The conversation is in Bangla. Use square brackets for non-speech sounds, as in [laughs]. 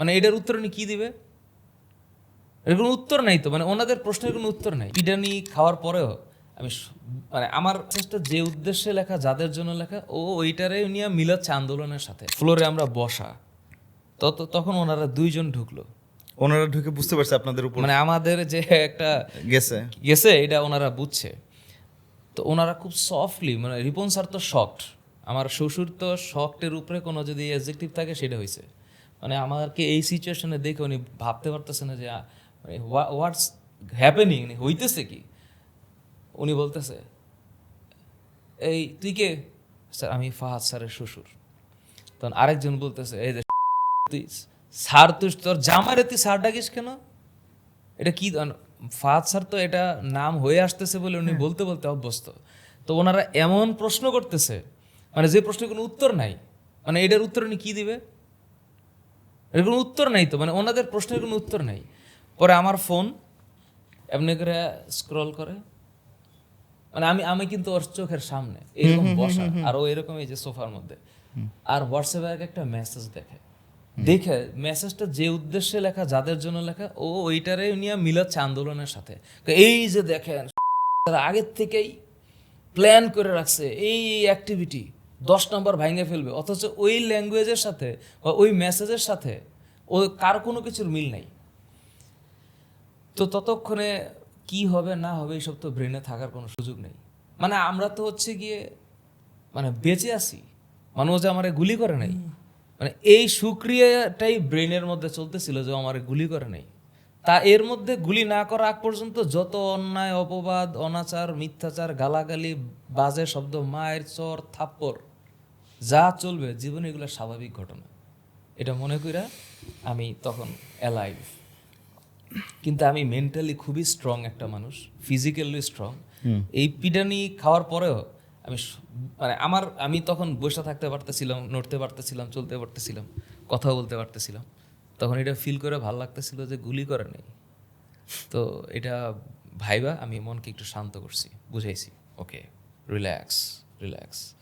মানে এটার উত্তর উনি কি দিবে? এর কোনো উত্তর নাই তো মানে ওনাদের প্রশ্নের কোনো উত্তর নাই। পিডানি খাওয়ার পরেও আমি মানে আমার চেষ্টা যে উদ্দেশ্যে লেখা যাদের জন্য লেখা ও ওইটারে নিয়ে মিলাচ্ছে আন্দোলনের সাথে। ফ্লোরে আমরা বসা। তত তখন ওনারা দুইজন ঢুকলো। ওনারা ঢুকে বুঝতে পারছে আপনাদের উপর মানে আমাদের যে একটা গেছে। গেছে এটা ওনারা বুঝছে। তো ওনারা খুব সফটলি মানে রিপন স্যার তো শকড আমার শ্বশুর তো শকটের উপরে কোনো যদি এজেক্টিভ থাকে সেটা হয়েছে মানে আমাকে এই সিচুয়েশনে দেখে উনি ভাবতে পারতেছে না যে মানে হোয়াটস হ্যাপেনিং হইতেছে কি? উনি বলতেছে এই তুই কে? স্যার আমি ফাহাদ স্যারের শ্বশুর। তখন আরেকজন বলতেছে এই যে [laughs] তুই স্যার তুই তোর জামারে তুই স্যার ডাকিস কেন? এটা কি ফাহাদ স্যার তো এটা নাম হয়ে আসতেছে বলে উনি বলতে বলতে অভ্যস্ত। তো ওনারা এমন প্রশ্ন করতেছে মানে যে প্রশ্নের কোনো উত্তর নাই মানে এটার উত্তর উনি কি দিবে? এর কোনো উত্তর নাই তো মানে ওনাদের প্রশ্নের কোনো উত্তর নাই। পরে আমার ফোন এমনি করে স্ক্রল করে। মানে আমি আমি কিন্তু ওর চোখের সামনে এরকম বসা আর ও এরকম এই যে সোফার মধ্যে। আর হোয়াটসঅ্যাপে একটা মেসেজ দেখে। দেখে মেসেজটা যে উদ্দেশ্যে লেখা যাদের জন্য লেখা ও ওইটারে নিয়ে মিলাচ্ছে আন্দোলনের সাথে। এই যে দেখেন তারা আগের থেকেই প্ল্যান করে রাখছে এই অ্যাক্টিভিটি দশ নম্বর ভাঙে ফেলবে। অথচ ওই ল্যাঙ্গুয়েজের সাথে বা ওই মেসেজের সাথে ও কার কোনো কিছুর মিল নাই। তো ততক্ষণে কি হবে না হবে এইসব তো ব্রেনে থাকার কোনো সুযোগ নেই। মানে আমরা তো হচ্ছে গিয়ে মানে বেঁচে আছি। মানুষ যে আমার গুলি করে নাই। মানে এই সুক্রিয়াটাই ব্রেনের মধ্যে চলতেছিল যে আমার গুলি করে নাই। তা এর মধ্যে গুলি না করা আগ পর্যন্ত যত অন্যায় অপবাদ অনাচার মিথ্যাচার গালাগালি বাজে শব্দ মায়ের চর থাপ্পড় যা চলবে জীবনে এগুলো স্বাভাবিক ঘটনা। এটা মনে কইরা আমি তখন অ্যালাইভ কিন্তু আমি মেন্টালি খুবই স্ট্রং একটা মানুষ ফিজিক্যালি স্ট্রং এই পিডানি খাওয়ার পরেও আমি মানে আমার আমি তখন বসে থাকতে পারতেছিলাম নড়তে পারতেছিলাম চলতে পারতেছিলাম কথা বলতে পারতেছিলাম। তখন এটা ফিল করে ভালো লাগতেছিল যে গুলি করে নেই। তো এটা ভাইবা আমি মনকে একটু শান্ত করছি বুঝাইছি ওকে রিল্যাক্স রিল্যাক্স